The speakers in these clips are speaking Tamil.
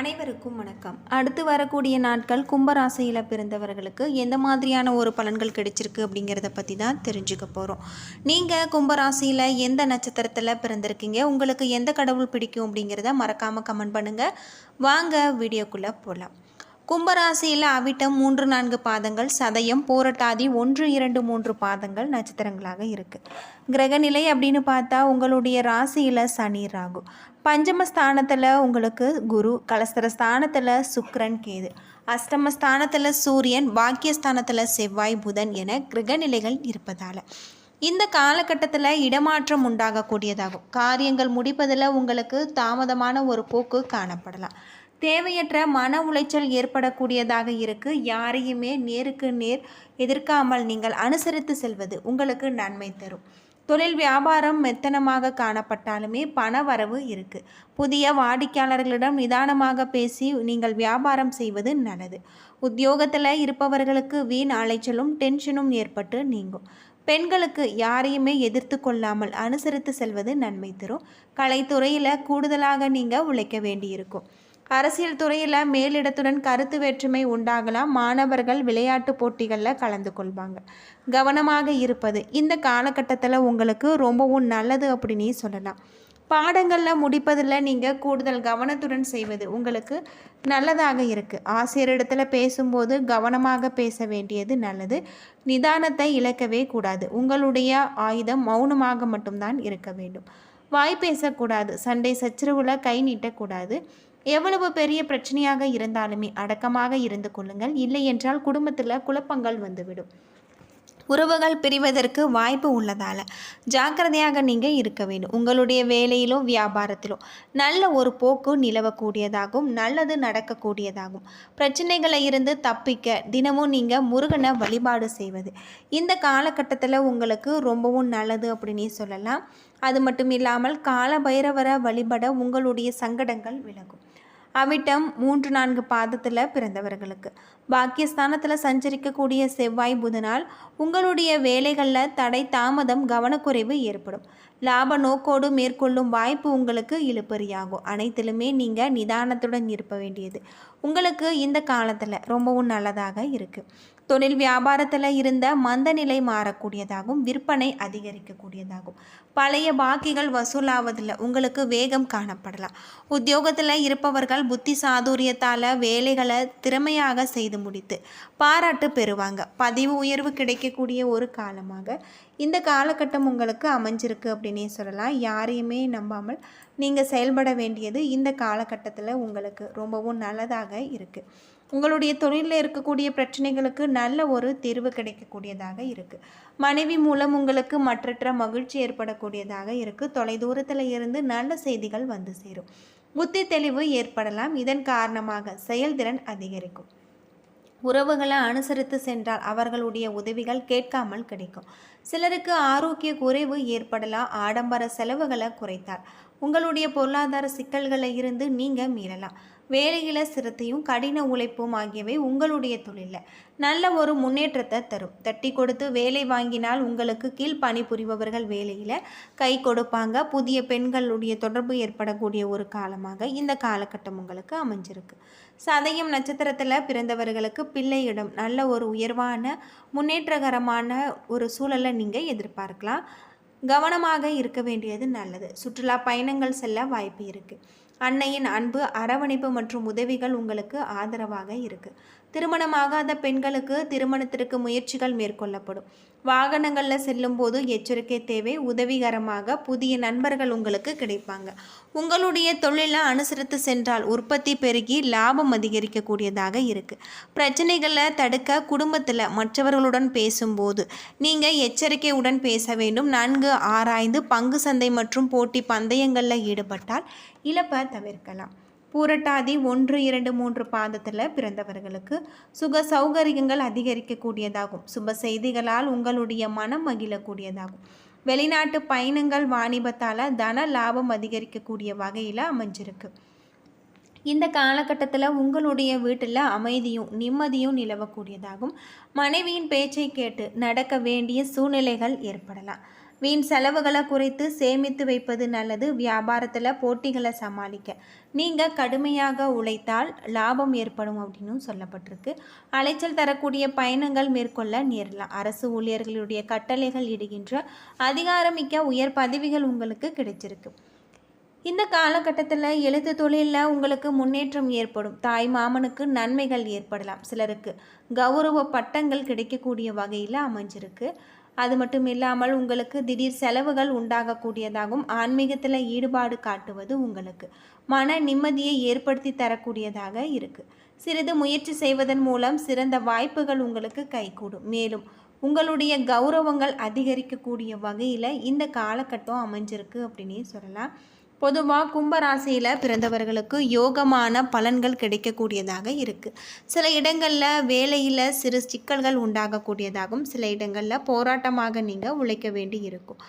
அனைவருக்கும் வணக்கம். அடுத்து வரக்கூடிய நாட்கள் கும்பராசியில் பிறந்தவர்களுக்கு எந்த மாதிரியான ஒரு பலன்கள் கிடைச்சிருக்கு அப்படிங்கிறத பற்றி தான் தெரிஞ்சுக்க போகிறோம் நீங்கள் கும்பராசியில் எந்த நட்சத்திரத்தில் பிறந்திருக்கீங்க? உங்களுக்கு எந்த கடவுள் பிடிக்கும் அப்படிங்கிறத மறக்காமல் கமெண்ட் பண்ணுங்கள் வாங்க வீடியோக்குள்ளே போகலாம் கும்பராசியில் அவிட்டம் மூன்று நான்கு பாதங்கள் சதயம் போரட்டாதி ஒன்று இரண்டு மூன்று பாதங்கள் நட்சத்திரங்களாக இருக்குது கிரகநிலை அப்படின்னு பார்த்தா உங்களுடைய ராசியில் சனி ராகு. பஞ்சம ஸ்தானத்தில் உங்களுக்கு குரு கலஸ்தர ஸ்தானத்தில் சுக்ரன் கேது. அஷ்டம ஸ்தானத்தில் சூரியன் பாக்கியஸ்தானத்தில் செவ்வாய் புதன் என கிரகநிலைகள் இருப்பதால். இந்த காலகட்டத்தில் இடமாற்றம் உண்டாகக்கூடியதாகும். காரியங்கள் முடிப்பதில் உங்களுக்கு தாமதமான ஒரு போக்கு காணப்படலாம். தேவையற்ற மன உளைச்சல் ஏற்படக்கூடியதாக இருக்கு. யாரையுமே நேருக்கு நேர் எதிர்க்காமல் நீங்கள் அனுசரித்து செல்வது உங்களுக்கு நன்மை தரும். தொழில் வியாபாரம் மெத்தனமாக காணப்பட்டாலுமே பண வரவு இருக்கு. புதிய வாடிக்கையாளர்களிடம் நிதானமாக பேசி நீங்கள் வியாபாரம் செய்வது நல்லது. உத்தியோகத்தில் இருப்பவர்களுக்கு வீண் அலைச்சலும் டென்ஷனும் ஏற்பட்டு நீங்கும். பெண்களுக்கு யாரையுமே எதிர்த்து கொள்ளாமல் அனுசரித்து செல்வது நன்மை தரும். கலைத்துறையில் கூடுதலாக நீங்கள் உழைக்க வேண்டியிருக்கும். அரசியல் துறையில் மேலிடத்துடன் கருத்து வேற்றுமை உண்டாகலாம். மாணவர்கள் விளையாட்டு போட்டிகளில் கலந்து கொள்வாங்க. கவனமாக இருப்பது. இந்த காலகட்டத்தில் உங்களுக்கு ரொம்பவும் நல்லது அப்படின்னு சொல்லலாம். பாடங்களில் முடிப்பதில் நீங்கள் கூடுதல் கவனத்துடன் செய்வது உங்களுக்கு நல்லதாக இருக்குது ஆசிரியரிடத்தில் பேசும்போது கவனமாக பேச வேண்டியது நல்லது. நிதானத்தை இழக்கவே கூடாது. உங்களுடைய ஆயுதம் மௌனமாக மட்டும்தான் இருக்க வேண்டும். வாய் பேசக்கூடாது. சண்டை சச்சரவுல கை நீட்டக்கூடாது. எவ்வளவு பெரிய பிரச்சனையாக இருந்தாலுமே அடக்கமாக இருந்து கொள்ளுங்கள். இல்லை என்றால் குடும்பத்தில் குழப்பங்கள் வந்துவிடும். உறவுகள் பிரிவதற்கு வாய்ப்பு உள்ளதால் ஜாக்கிரதையாக நீங்கள் இருக்க வேண்டும். உங்களுடைய வேலையிலும் வியாபாரத்திலோ நல்ல ஒரு போக்கு நிலவக்கூடியதாகும். நல்லது நடக்கக்கூடியதாகும். பிரச்சனைகளை இருந்து தப்பிக்க தினமும் நீங்கள் முருகனை வழிபாடு செய்வது. இந்த காலகட்டத்தில் உங்களுக்கு ரொம்பவும் நல்லது அப்படின்னு சொல்லலாம். அது மட்டும் இல்லாமல் கால பைரவரை வழிபட உங்களுடைய சங்கடங்கள் விலகும். அவிட்டம் மூன்று நான்கு பாதத்தில் பிறந்தவர்களுக்கு. பாக்கியஸ்தானத்தில் சஞ்சரிக்கக்கூடிய செவ்வாய் புதனால் உங்களுடைய வேலைகளில் தடை தாமதம் கவனக்குறைவு ஏற்படும். லாப நோக்கோடு மேற்கொள்ளும் வாய்ப்பு உங்களுக்கு இழுப்பறியாகும் அனைத்திலுமே நீங்கள் நிதானத்துடன் இருக்க வேண்டியது. உங்களுக்கு இந்த காலத்தில் ரொம்பவும் நல்லதாக இருக்குது தொழில் வியாபாரத்தில் இருந்த மந்த நிலை மாறக்கூடியதாகவும் விற்பனை அதிகரிக்கக்கூடியதாகும். பழைய பாக்கிகள் வசூலாவதில் உங்களுக்கு வேகம் காணப்படலாம். உத்தியோகத்தில் இருப்பவர்கள் புத்தி சாதுரியத்தால் வேலைகளை திறமையாக செய்து முடித்து பாராட்டு பெறுவாங்க. பதிவு உயர்வு கிடைக்கக்கூடிய ஒரு காலமாக இந்த காலகட்டம் உங்களுக்கு அமைஞ்சிருக்கு அப்படின்னே சொல்லலாம். யாரையுமே நம்பாமல் நீங்கள் செயல்பட வேண்டியது இந்த காலகட்டத்தில் உங்களுக்கு ரொம்பவும் நல்லதாக இருக்குது உங்களுடைய தொழிலில் இருக்கக்கூடிய பிரச்சனைகளுக்கு நல்ல ஒரு தீர்வு கிடைக்கக்கூடியதாக இருக்குது மனைவி மூலம் உங்களுக்கு மற்றற்ற மகிழ்ச்சி ஏற்படக்கூடியதாக இருக்குது தொலைதூரத்தில் இருந்து நல்ல செய்திகள் வந்து சேரும். புத்தி தெளிவு ஏற்படலாம். இதன் காரணமாக செயல்திறன் அதிகரிக்கும். உறவுகளை அனுசரித்து சென்றால் அவர்களுடைய உதவிகள் கேட்காமல் கிடைக்கும். சிலருக்கு ஆரோக்கிய குறைவு ஏற்படலாம். ஆடம்பர செலவுகளை குறைத்தால் உங்களுடைய பொருளாதார சிக்கல்களை இருந்து நீங்கள் மீளலாம். வேலையில் சிரத்தையும் கடின உழைப்பும் ஆகியவை உங்களுடைய தொழிலில். நல்ல ஒரு முன்னேற்றத்தை தரும். தட்டி கொடுத்து வேலை வாங்கினால் உங்களுக்கு கீழ் பணிபுரிபவர்கள் வேலையில் கை கொடுப்பாங்க. புதிய பெண்களுடைய தொடர்பு ஏற்படக்கூடிய ஒரு காலமாக இந்த காலகட்டம் உங்களுக்கு அமைஞ்சிருக்கு. சதயம் நட்சத்திரத்தில் பிறந்தவர்களுக்கு பிள்ளையிடம் நல்ல ஒரு உயர்வான முன்னேற்றகரமான ஒரு சூழலை நீங்கள் எதிர்பார்க்கலாம். கவனமாக இருக்க வேண்டியது நல்லது. சுற்றுலா பயணங்கள் செல்ல வாய்ப்பு இருக்குது அன்னையின் அன்பு அரவணைப்பு மற்றும் உதவிகள் உங்களுக்கு ஆதரவாக இருக்குது திருமணமாகாத பெண்களுக்கு திருமணத்திற்கு முயற்சிகள் மேற்கொள்ளப்படும். வாகனங்களில் செல்லும்போது எச்சரிக்கை தேவை உதவிகரமாக புதிய நண்பர்கள் உங்களுக்கு கிடைப்பாங்க. உங்களுடைய தொழிலை அனுசரித்து சென்றால் உற்பத்தி பெருகி லாபம் அதிகரிக்கக்கூடியதாக இருக்குது பிரச்சனைகளை தடுக்க குடும்பத்தில் மற்றவர்களுடன் பேசும்போது நீங்கள் எச்சரிக்கையுடன் பேச வேண்டும். நன்கு ஆராய்ந்து பங்கு சந்தை மற்றும் போட்டி பந்தயங்களில் ஈடுபட்டால் இழப்பை தவிர்க்கலாம். பூரட்டாதி ஒன்று இரண்டு மூன்று பாதத்தில் பிறந்தவர்களுக்கு சுக சௌகரியங்கள் அதிகரிக்கக்கூடியதாகும். சுப செய்திகளால் உங்களுடைய மனம் மகிழக்கூடியதாகும். வெளிநாட்டு பயணங்கள் வாணிபத்தால் தன லாபம் அதிகரிக்கக்கூடிய வகையில் அமைஞ்சிருக்கு. இந்த காலகட்டத்தில் உங்களுடைய வீட்டில் அமைதியும் நிம்மதியும் நிலவக்கூடியதாகும். மனைவியின் பேச்சை கேட்டு நடக்க வேண்டிய சூழ்நிலைகள் ஏற்படலாம். வீண் செலவுகளை குறைத்து சேமித்து வைப்பது நல்லது. வியாபாரத்தில் போட்டிகளை சமாளிக்க. நீங்கள் கடுமையாக உழைத்தால் லாபம் ஏற்படும் அப்படின்னு சொல்லப்பட்டிருக்கு. அலைச்சல் தரக்கூடிய பயணங்கள் மேற்கொள்ள நேரலாம். அரசு ஊழியர்களுடைய கட்டளைகள் இடுகின்ற அதிகாரமிக்க உயர் பதவிகள் உங்களுக்கு கிடைச்சிருக்கு. இந்த காலகட்டத்தில் எழுத்து தொழிலில் உங்களுக்கு முன்னேற்றம் ஏற்படும். தாய் மாமனுக்கு நன்மைகள் ஏற்படலாம். சிலருக்கு கௌரவ பட்டங்கள் கிடைக்கக்கூடிய வகையில் அமைஞ்சிருக்கு. அது மட்டும் இல்லாமல் உங்களுக்கு திடீர் செலவுகள் உண்டாகக்கூடியதாகவும் ஆன்மீகத்தில் ஈடுபாடு காட்டுவது உங்களுக்கு மன நிம்மதியை ஏற்படுத்தி தரக்கூடியதாக இருக்குது சிறிது முயற்சி செய்வதன் மூலம் சிறந்த வாய்ப்புகள் உங்களுக்கு கைகூடும். மேலும் உங்களுடைய கௌரவங்கள் அதிகரிக்கக்கூடிய வகையில் இந்த காலகட்டம் அமைஞ்சிருக்கு அப்படின்னே சொல்லலாம். பொதுவாக கும்பராசியில் பிறந்தவர்களுக்கு யோகமான பலன்கள் கிடைக்கக்கூடியதாக இருக்குது சில இடங்களில் வேலையில் சிறு சிக்கல்கள் உண்டாகக்கூடியதாகவும் சில இடங்களில் போராட்டமாக நீங்கள் உழைக்க வேண்டி இருக்கும்.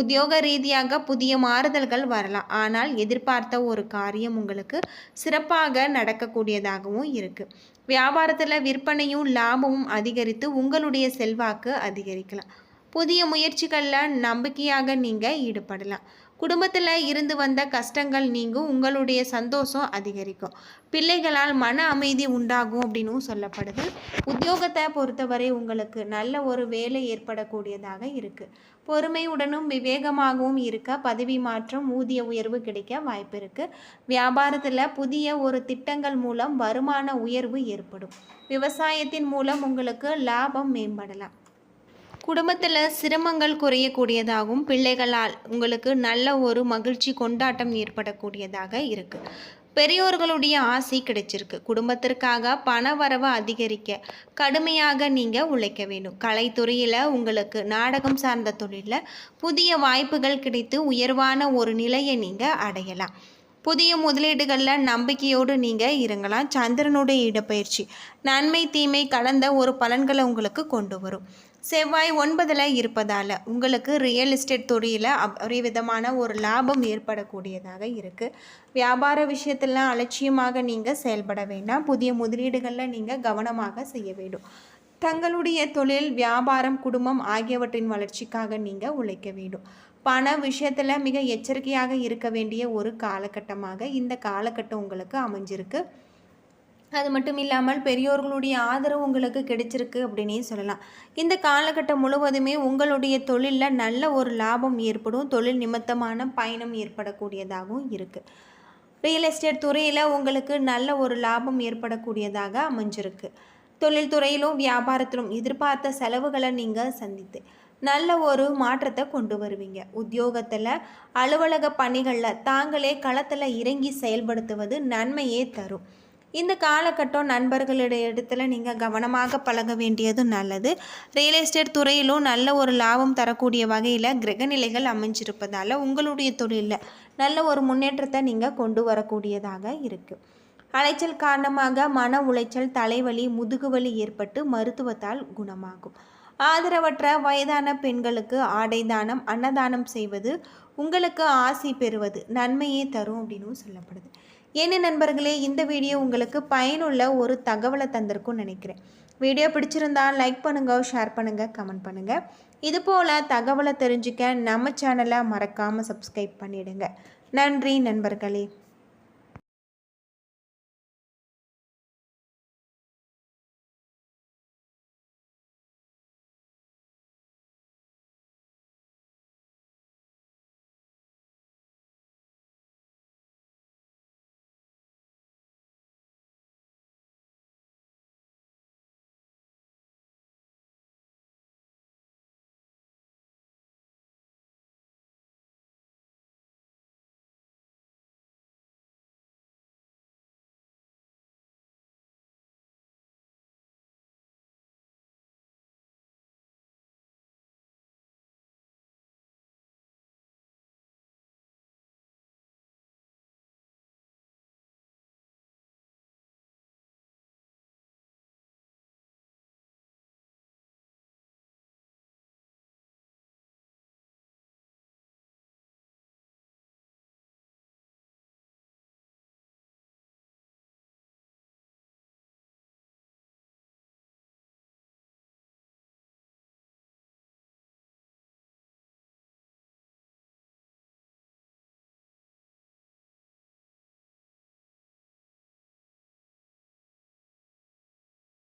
உத்தியோக ரீதியாக புதிய மாறுதல்கள் வரலாம். ஆனால் எதிர்பார்த்த ஒரு காரியம் உங்களுக்கு சிறப்பாக நடக்கக்கூடியதாகவும் இருக்குது வியாபாரத்தில் விற்பனையும் லாபமும் அதிகரித்து உங்களுடைய செல்வாக்கு அதிகரிக்கலாம். புதிய முயற்சிகளில் நம்பிக்கையாக நீங்கள் ஈடுபடலாம். குடும்பத்தில் இருந்து வந்த கஷ்டங்கள் நீங்கும் உங்களுடைய சந்தோஷம் அதிகரிக்கும். பிள்ளைகளால் மன அமைதி உண்டாகும் அப்படின்னும் சொல்லப்படுது. உத்தியோகத்தை பொறுத்தவரை உங்களுக்கு நல்ல ஒரு வேலை ஏற்படக்கூடியதாக இருக்குது பொறுமையுடனும் விவேகமாகவும் இருக்க பதவி மாற்றம் ஊதிய உயர்வு கிடைக்க வாய்ப்பு இருக்குது வியாபாரத்தில் புதிய ஒரு திட்டங்கள் மூலம் வருமான உயர்வு ஏற்படும். விவசாயத்தின் மூலம் உங்களுக்கு லாபம் மேம்படலாம். குடும்பத்தில் சிரமங்கள் குறையக்கூடியதாகவும் பிள்ளைகளால் உங்களுக்கு நல்ல ஒரு மகிழ்ச்சி கொண்டாட்டம் ஏற்படக்கூடியதாக இருக்குது பெரியோர்களுடைய ஆசை கிடைச்சிருக்கு. குடும்பத்திற்காக பண வரவை அதிகரிக்க கடுமையாக நீங்கள் உழைக்க வேண்டும். கலைத்துறையில் உங்களுக்கு நாடகம் சார்ந்த தொழிலில் புதிய வாய்ப்புகள் கிடைத்து உயர்வான ஒரு நிலையை நீங்கள் அடையலாம். புதிய முதலீடுகளில் நம்பிக்கையோடு நீங்கள் இருங்கலாம் சந்திரனுடைய இடப்பயிற்சி நன்மை தீமை கலந்த ஒரு பலன்களை உங்களுக்கு கொண்டு வரும். செவ்வாய் ஒன்பதில் இருப்பதால் உங்களுக்கு ரியல் எஸ்டேட் தொழிலில் விதமான ஒரு லாபம் ஏற்படக்கூடியதாக இருக்குது வியாபார விஷயத்தில் அலட்சியமாக நீங்கள் செயல்பட வேண்டாம். புதிய முதலீடுகளில் நீங்கள் கவனமாக செய்ய வேண்டும். தங்களுடைய தொழில் வியாபாரம் குடும்பம் ஆகியவற்றின் வளர்ச்சிக்காக நீங்கள் உழைக்க வேண்டும். பண விஷயத்தில் மிக எச்சரிக்கையாக இருக்க வேண்டிய ஒரு காலகட்டமாக இந்த காலகட்டம் உங்களுக்கு அமைஞ்சிருக்கு. அது மட்டும் இல்லாமல் பெரியோர்களுடைய ஆதரவு உங்களுக்கு கிடைச்சிருக்கு அப்படின்னே சொல்லலாம். இந்த காலகட்டம் முழுவதுமே உங்களுடைய தொழிலில் நல்ல ஒரு லாபம் ஏற்படும். தொழில் நிமித்தமான பயணம் ஏற்படக்கூடியதாகவும் இருக்குது ரியல் எஸ்டேட் துறையில் உங்களுக்கு நல்ல ஒரு லாபம் ஏற்படக்கூடியதாக அமைஞ்சிருக்கு. தொழில்துறையிலும் வியாபாரத்திலும் எதிர்பார்த்த செலவுகளை நீங்கள் சந்தித்து நல்ல ஒரு மாற்றத்தை கொண்டு வருவீங்க. உத்தியோகத்தில் அலுவலக பணிகளில் தாங்களே களத்தில் இறங்கி செயல்படுத்துவது நன்மையே தரும். இந்த காலகட்டம் நண்பர்களுடைய இடத்துல நீங்கள் கவனமாக பழக வேண்டியது நல்லது. ரியல் எஸ்டேட் துறையிலும் நல்ல ஒரு லாபம் தரக்கூடிய வகையில் கிரகநிலைகள் அமைஞ்சிருப்பதால் உங்களுடைய தொழிலில் நல்ல ஒரு முன்னேற்றத்தை நீங்கள் கொண்டு வரக்கூடியதாக இருக்குது அலைச்சல் காரணமாக மன உளைச்சல் தலைவலி முதுகுவலி ஏற்பட்டு மருத்துவத்தால் குணமாகும். ஆதரவற்ற வயதான பெண்களுக்கு ஆடை தானம் அன்னதானம் செய்வது உங்களுக்கு ஆசி பெறுவது நன்மையே தரும் அப்படின்னு சொல்லப்படுது. என்ன நண்பர்களே இந்த வீடியோ உங்களுக்கு பயனுள்ள ஒரு தகவலை தந்திருக்கும்னு நினைக்கிறேன். வீடியோ பிடிச்சிருந்தா லைக் பண்ணுங்கள் ஷேர் பண்ணுங்கள் கமெண்ட் பண்ணுங்கள் இது போல் தகவலை தெரிஞ்சுக்க நம்ம சேனலை மறக்காமல் சப்ஸ்கிரைப் பண்ணிவிடுங்க நன்றி நண்பர்களே.